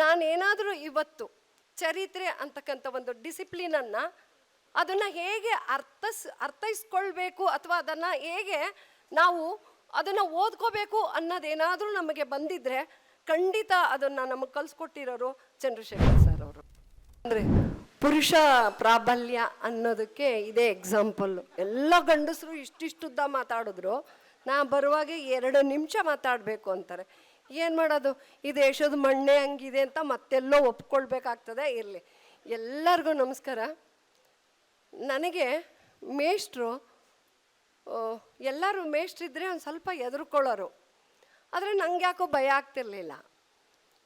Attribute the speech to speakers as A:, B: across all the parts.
A: ನಾನೇನಾದರೂ ಇವತ್ತು ಚರಿತ್ರೆ ಅಂತಕ್ಕಂಥ ಒಂದು ಡಿಸಿಪ್ಲಿನನ್ನು ಅದನ್ನು ಹೇಗೆ ಅರ್ಥಸ್, ಅರ್ಥೈಸ್ಕೊಳ್ಬೇಕು ಅಥವಾ ಅದನ್ನು ಹೇಗೆ ನಾವು ಅದನ್ನು ಓದ್ಕೋಬೇಕು ಅನ್ನೋದೇನಾದರೂ ನಮಗೆ ಬಂದಿದ್ದರೆ ಖಂಡಿತ ಅದನ್ನು ನಮಗೆ ಕಲಿಸ್ಕೊಟ್ಟಿರೋರು ಚಂದ್ರಶೇಖರ್ ಸರ್ ಅವರು. ಅಂದರೆ ಪುರುಷ ಪ್ರಾಬಲ್ಯ ಅನ್ನೋದಕ್ಕೆ ಇದೇ ಎಕ್ಸಾಂಪಲ್ಲು ಎಲ್ಲ ಗಂಡಸರು ಇಷ್ಟಿಷ್ಟುದ್ದ ಮಾತಾಡಿದ್ರು, ನಾ ಬರುವಾಗ ಎರಡು ನಿಮಿಷ ಮಾತಾಡಬೇಕು ಅಂತಾರೆ. ಏನು ಮಾಡೋದು? ಇದು ದೇಶದ ಮಣ್ಣೆ ಹಂಗಿದೆ ಅಂತ ಮತ್ತೆಲ್ಲೋ ಒಪ್ಕೊಳ್ಬೇಕಾಗ್ತದೆ ಇರಲಿ. ಎಲ್ಲರಿಗೂ ನಮಸ್ಕಾರ. ನನಗೆ ಮೇಷ್ಟ್ರು ಎಲ್ಲರೂ ಮೇಷ್ಟ್ರಿದ್ರೆ ಒಂದು ಸ್ವಲ್ಪ ಎದುರುಕೊಳ್ಳೋರು ಆದರೆ ನಂಗೆ ಯಾಕೋ ಭಯ ಆಗ್ತಿರ್ಲಿಲ್ಲ.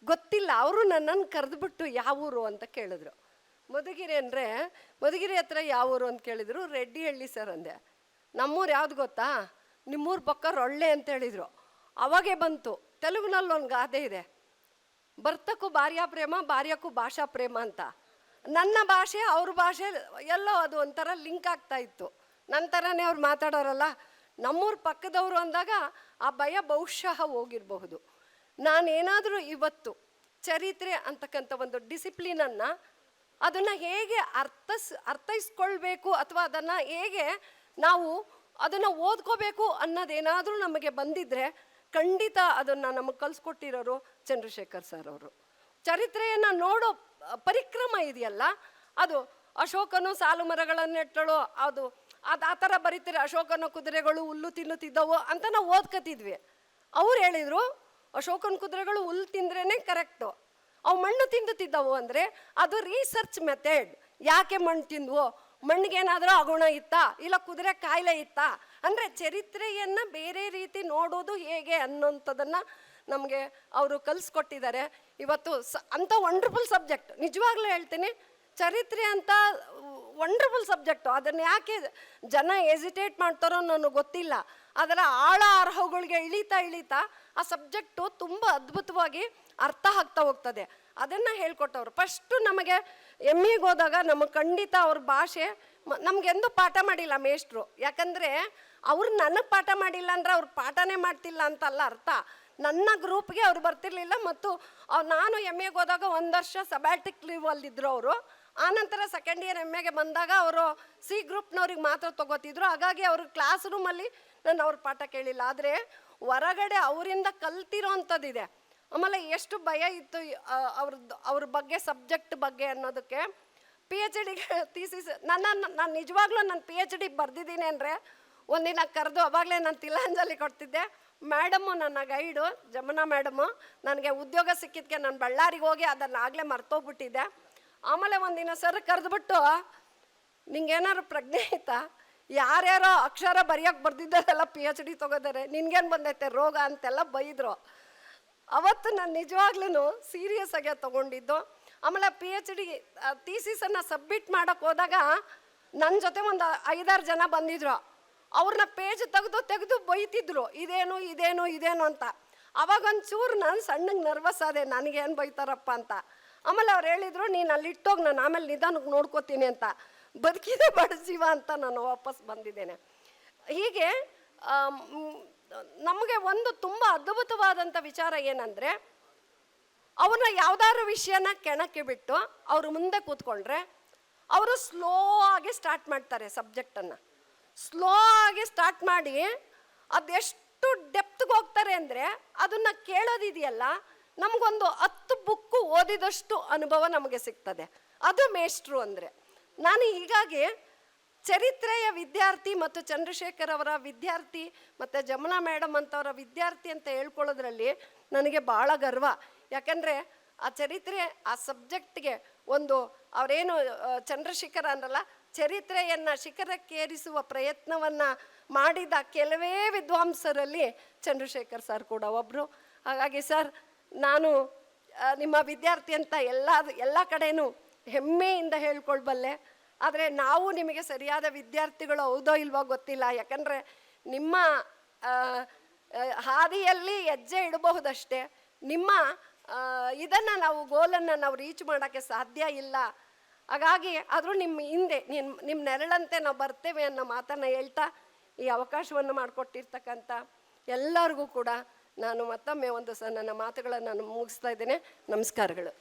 A: ಗೊತ್ತಿಲ್ಲ, ಅವರು ನನ್ನನ್ನು ಕರೆದುಬಿಟ್ಟು ಯಾವೂರು ಅಂತ ಕೇಳಿದ್ರು. ಮಧುಗಿರಿ ಅಂದರೆ, ಮಧುಗಿರಿ ಹತ್ರ ಯಾವೂರು ಅಂತ ಕೇಳಿದ್ರು? ರೆಡ್ಡಿಹಳ್ಳಿ ಸರ್ ಅಂದೆ. ನಮ್ಮೂರು ಯಾವ್ದು ಗೊತ್ತಾ? ನಿಮ್ಮೂರು ಪಕ್ಕ ರೊಳ್ಳೆ ಅಂತ ಹೇಳಿದರು. ಅವಾಗೇ ಬಂತು. ತೆಲುಗಿನಲ್ಲಿ ಒಂದು ಗಾದೆ ಇದೆ. ಭರ್ತಕ್ಕೂ ಭಾರ್ಯಾ ಪ್ರೇಮ, ಭಾರ್ಯಕ್ಕೂ ಭಾಷಾ ಪ್ರೇಮ ಅಂತ. ನನ್ನ ಭಾಷೆ, ಅವ್ರ ಭಾಷೆ ಎಲ್ಲೋ ಅದು ಒಂಥರ ಲಿಂಕ್ ಆಗ್ತಾ ಇತ್ತು. ನನ್ನ ಥರನೇ ಅವ್ರು ಮಾತಾಡೋರಲ್ಲ, ನಮ್ಮೂರ ಪಕ್ಕದವರು ಅಂದಾಗ ಆ ಭಯ ಬಹುಶಃ ಹೋಗಿರಬಹುದು. ನಾನೇನಾದರೂ ಇವತ್ತು ಚರಿತ್ರೆ ಅಂತಕ್ಕಂಥ ಒಂದು ಡಿಸಿಪ್ಲಿನನ್ನು ಅದನ್ನು ಹೇಗೆ ಅರ್ಥಸ್, ಅರ್ಥೈಸ್ಕೊಳ್ಬೇಕು ಅಥವಾ ಅದನ್ನು ಹೇಗೆ ನಾವು ಅದನ್ನು ಓದ್ಕೋಬೇಕು ಅನ್ನೋದೇನಾದರೂ ನಮಗೆ ಬಂದಿದ್ರೆ ಖಂಡಿತ ಅದನ್ನು ನಮಗೆ ಕಲಿಸ್ಕೊಟ್ಟಿರೋರು ಚಂದ್ರಶೇಖರ್ ಸರ್ ಅವರು. ಚರಿತ್ರೆಯನ್ನು ನೋಡೋ ಪರಿಕ್ರಮ ಇದೆಯಲ್ಲ, ಅದು ಅಶೋಕನು ಸಾಲು ಮರಗಳನ್ನು ನೆಟ್ಟಳು ಅದು ಅದು ಆ ಥರ ಬರೀತಾರೆ, ಅಶೋಕನ ಕುದುರೆಗಳು ಹುಲ್ಲು ತಿನ್ನುತ್ತಿದ್ದವು ಅಂತ ನಾವು ಓದ್ಕತಿದ್ವಿ. ಅವ್ರು ಹೇಳಿದರು, ಅಶೋಕನ ಕುದುರೆಗಳು ಹುಲ್ಲು ತಿಂದ್ರೇ ಕರೆಕ್ಟು. ಅವು ಮಣ್ಣು ತಿಂದುತ್ತಿದ್ದವು ಅಂದರೆ ಅದು ರೀಸರ್ಚ್ ಮೆಥಡ್ ಯಾಕೆ ಮಣ್ಣು ತಿಂದ್ವು? ಮಣ್ಣಿಗೇನಾದರೂ ಅಗುಣ ಇತ್ತಾ? ಇಲ್ಲ ಕುದುರೆ ಕಾಯಿಲೆ ಇತ್ತಾ? ಅಂದರೆ ಚರಿತ್ರೆಯನ್ನು ಬೇರೆ ರೀತಿ ನೋಡೋದು ಹೇಗೆ ಅನ್ನೋಂಥದ್ದನ್ನು ನಮಗೆ ಅವರು ಕಲಿಸ್ಕೊಟ್ಟಿದ್ದಾರೆ. ಇವತ್ತು ಸ ಅಂಥ ವಂಡರ್ಫುಲ್ ಸಬ್ಜೆಕ್ಟ್ ನಿಜವಾಗ್ಲೂ ಹೇಳ್ತೀನಿ ಚರಿತ್ರೆ ಅಂತ ವಂಡರ್ಫುಲ್ ಸಬ್ಜೆಕ್ಟು ಅದನ್ನು ಯಾಕೆ ಜನ ಎಸಿಟೇಟ್ ಮಾಡ್ತಾರೋ ನನಗೆ ಗೊತ್ತಿಲ್ಲ. ಅದರ ಆಳ ಅರ್ಹಗಳಿಗೆ ಇಳಿತಾ ಇಳಿತಾ ಆ ಸಬ್ಜೆಕ್ಟು ತುಂಬ ಅದ್ಭುತವಾಗಿ ಅರ್ಥ ಆಗ್ತಾ ಹೋಗ್ತದೆ. ಅದನ್ನು ಹೇಳ್ಕೊಟ್ಟವ್ರು. ಫಸ್ಟು ನಮಗೆ ಎಂ ಇಗೆ ಹೋದಾಗ ನಮಗೆ ಖಂಡಿತ ಅವ್ರ ಭಾಷೆ ನಮ್ಗೆಂದೂ ಪಾಠ ಮಾಡಿಲ್ಲ ಮೇಷ್ಟ್ರು. ಯಾಕಂದರೆ ಅವ್ರು ನನಗೆ ಪಾಠ ಮಾಡಿಲ್ಲ ಅಂದರೆ ಅವ್ರು ಪಾಠನೇ ಮಾಡ್ತಿಲ್ಲ ಅಂತಲ್ಲ ಅರ್ಥ. ನನ್ನ ಗ್ರೂಪ್ಗೆ ಅವ್ರು ಬರ್ತಿರ್ಲಿಲ್ಲ ಮತ್ತು ನಾನು ಎಂ ಎಗೆ ಹೋದಾಗ ಒಂದು ವರ್ಷ ಸಬ್ಯಾಟಿಕ್ ಲೀವಲ್ಲಿದ್ದರು ಅವರು. ಆನಂತರ ಸೆಕೆಂಡ್ ಇಯರ್ ಎಂ ಎಗೆ ಬಂದಾಗ ಅವರು ಸಿ ಗ್ರೂಪ್ನವ್ರಿಗೆ ಮಾತ್ರ ತಗೋತಿದ್ರು. ಹಾಗಾಗಿ ಅವರು ಕ್ಲಾಸ್ ರೂಮಲ್ಲಿ ನಾನು ಅವ್ರ ಪಾಠ ಕೇಳಿಲ್ಲ. ಆದರೆ ಹೊರಗಡೆ ಅವರಿಂದ ಕಲ್ತಿರೋ ಅಂಥದ್ದಿದೆ ಆಮೇಲೆ ಎಷ್ಟು ಭಯ ಇತ್ತು ಅವ್ರದ್ದು ಅವ್ರ ಬಗ್ಗೆ ಸಬ್ಜೆಕ್ಟ್ ಬಗ್ಗೆ ಅನ್ನೋದಕ್ಕೆ. ಪಿ ಎಚ್ ಡಿಗೆ ಥೀಸಿಸ್ ನನ್ನ, ನಾನು ನಿಜವಾಗ್ಲೂ ನಾನು ಪಿ ಎಚ್ ಡಿ ಬರೆದಿದ್ದೀನಿ ಅಂದರೆ ಒಂದಿನ ಕರೆದು ಅವಾಗಲೇ ನಾನು ತಿಲಾಂಜಲಿ ಕೊಡ್ತಿದ್ದೆ. ಮೇಡಮು ನನ್ನ ಗೈಡು ಜಮುನಾ ಮೇಡಮು ನನಗೆ ಉದ್ಯೋಗ ಸಿಕ್ಕಿದ್ಕೆ ನಾನು ಬಳ್ಳಾರಿಗೆ ಹೋಗಿ ಅದನ್ನು ಆಗಲೇ ಮರ್ತೋಗ್ಬಿಟ್ಟಿದ್ದೆ. ಆಮೇಲೆ ಒಂದಿನ ಸರ್ ಕರೆದ್ಬಿಟ್ಟು ನಿಂಗೇನಾರು ಪ್ರಜ್ಞೆ ಆಯ್ತಾ ಯಾರ್ಯಾರೋ ಅಕ್ಷರ ಬರೆಯೋಕೆ ಬರ್ದಿದ್ದಾರೆಲ್ಲ ಪಿ ಎಚ್ ಡಿ ತೊಗೋದಾರೆ ನಿನ್ಗೇನು ಬಂದೈತೆ ರೋಗ ಅಂತೆಲ್ಲ ಬೈದರು. ಅವತ್ತು ನಾನು ನಿಜವಾಗ್ಲೂ ಸೀರಿಯಸ್ ಆಗಿ ತೊಗೊಂಡಿದ್ದು. ಆಮೇಲೆ ಪಿ ಎಚ್ ಡಿ ಥೀಸಿಸನ್ನು ಸಬ್ಮಿಟ್ ಮಾಡೋಕ್ಕೆ ಹೋದಾಗ ನನ್ನ ಜೊತೆ ಒಂದು ಐದಾರು ಜನ ಬಂದಿದ್ರು. ಅವ್ರನ್ನ ಪೇಜ್ ತೆಗೆದು ತೆಗೆದು ಬೈತಿದ್ರು. ಇದೇನು ಇದೇನು ಇದೇನು ಅಂತ. ಅವಾಗ ಒಂಚೂರು ನಾನು ಸಣ್ಣಗೆ ನರ್ವಸ್ ಆದೆ, ನನಗೇನು ಬೈತಾರಪ್ಪ ಅಂತ. ಆಮೇಲೆ ಅವ್ರು ಹೇಳಿದರು, ನೀನು ಅಲ್ಲಿ ಇಟ್ಟೋಗಿ ನಾನು ಆಮೇಲೆ ನಿಧಾನಕ್ಕೆ ನೋಡ್ಕೋತೀನಿ ಅಂತ. ಬದುಕಿದೆ ಬಡಜೀವ ಅಂತ ನಾನು ವಾಪಸ್ ಬಂದಿದ್ದೇನೆ. ಹೀಗೆ ನಮಗೆ ಒಂದು ತುಂಬ ಅದ್ಭುತವಾದಂಥ ವಿಚಾರ ಏನಂದರೆ, ಅವ್ರನ್ನ ಯಾವ್ದಾದ್ರು ವಿಷಯನ ಕೆಣಕ್ಕೆ ಬಿಟ್ಟು ಅವರು ಮುಂದೆ ಕೂತ್ಕೊಂಡ್ರೆ, ಅವರು ಸ್ಲೋ ಆಗಿ ಸ್ಟಾರ್ಟ್ ಮಾಡ್ತಾರೆ ಸಬ್ಜೆಕ್ಟನ್ನು. ಸ್ಲೋ ಆಗಿ ಸ್ಟಾರ್ಟ್ ಮಾಡಿ ಅದೆಷ್ಟು ಡೆಪ್ತ್ಗೆ ಹೋಗ್ತಾರೆ ಅಂದರೆ, ಅದನ್ನು ಕೇಳೋದಿದೆಯಲ್ಲ ನಮಗೊಂದು ಹತ್ತು ಬುಕ್ಕು ಓದಿದಷ್ಟು ಅನುಭವ ನಮಗೆ ಸಿಗ್ತದೆ. ಅದು ಮೇಷ್ಟ್ರು ಅಂದರೆ. ನಾನು ಹೀಗಾಗಿ ಚರಿತ್ರೆಯ ವಿದ್ಯಾರ್ಥಿ ಮತ್ತು ಚಂದ್ರಶೇಖರ್ ಅವರ ವಿದ್ಯಾರ್ಥಿ ಮತ್ತು ಜಮುನಾ ಮೇಡಮ್ ಅಂತವರ ವಿದ್ಯಾರ್ಥಿ ಅಂತ ಹೇಳ್ಕೊಳ್ಳೋದ್ರಲ್ಲಿ ನನಗೆ ಭಾಳ ಗರ್ವ. ಯಾಕಂದರೆ ಆ ಚರಿತ್ರೆ, ಆ ಸಬ್ಜೆಕ್ಟ್ಗೆ ಒಂದು ಅವರೇನು ಚಂದ್ರಶೇಖರ ಅಂದ್ರಲ್ಲ, ಚರಿತ್ರೆಯನ್ನು ಶಿಖರಕ್ಕೇರಿಸುವ ಪ್ರಯತ್ನವನ್ನು ಮಾಡಿದ ಕೆಲವೇ ವಿದ್ವಾಂಸರಲ್ಲಿ ಚಂದ್ರಶೇಖರ್ ಸರ್ ಕೂಡ ಒಬ್ಬರು ಹಾಗಾಗಿ ಸರ್ ನಾನು ನಿಮ್ಮ ವಿದ್ಯಾರ್ಥಿ ಅಂತ ಎಲ್ಲ ಎಲ್ಲ ಕಡೆಯೂ ಹೆಮ್ಮೆಯಿಂದ ಹೇಳ್ಕೊಳ್ಬಲ್ಲೆ. ಆದರೆ ನಾವು ನಿಮಗೆ ಸರಿಯಾದ ವಿದ್ಯಾರ್ಥಿಗಳು ಹೌದೋ ಇಲ್ವೋ ಗೊತ್ತಿಲ್ಲ. ಯಾಕಂದರೆ ನಿಮ್ಮ ಹಾದಿಯಲ್ಲಿ ಹೆಜ್ಜೆ ಇಡಬಹುದಷ್ಟೇ. ನಿಮ್ಮ ಇದನ್ನು ನಾವು ಗೋಲನ್ನು ನಾವು ರೀಚ್ ಮಾಡೋಕ್ಕೆ ಸಾಧ್ಯ ಇಲ್ಲ. ಹಾಗಾಗಿ ಆದರೂ ನಿಮ್ಮ ಹಿಂದೆ ನಿಮ್ಮ ನಿಮ್ಮ ನೆರಳಂತೆ ನಾವು ಬರ್ತೇವೆ ಅನ್ನೋ ಮಾತನ್ನು ಹೇಳ್ತಾ ಈ ಅವಕಾಶವನ್ನು ಮಾಡಿಕೊಟ್ಟಿರ್ತಕ್ಕಂಥ ಎಲ್ಲರಿಗೂ ಕೂಡ ನಾನು ಮತ್ತೊಮ್ಮೆ ಒಂದು ನನ್ನ ಮಾತುಗಳನ್ನು ನಾನು ಮುಗಿಸ್ತಾ ಇದ್ದೇನೆ. ನಮಸ್ಕಾರಗಳು.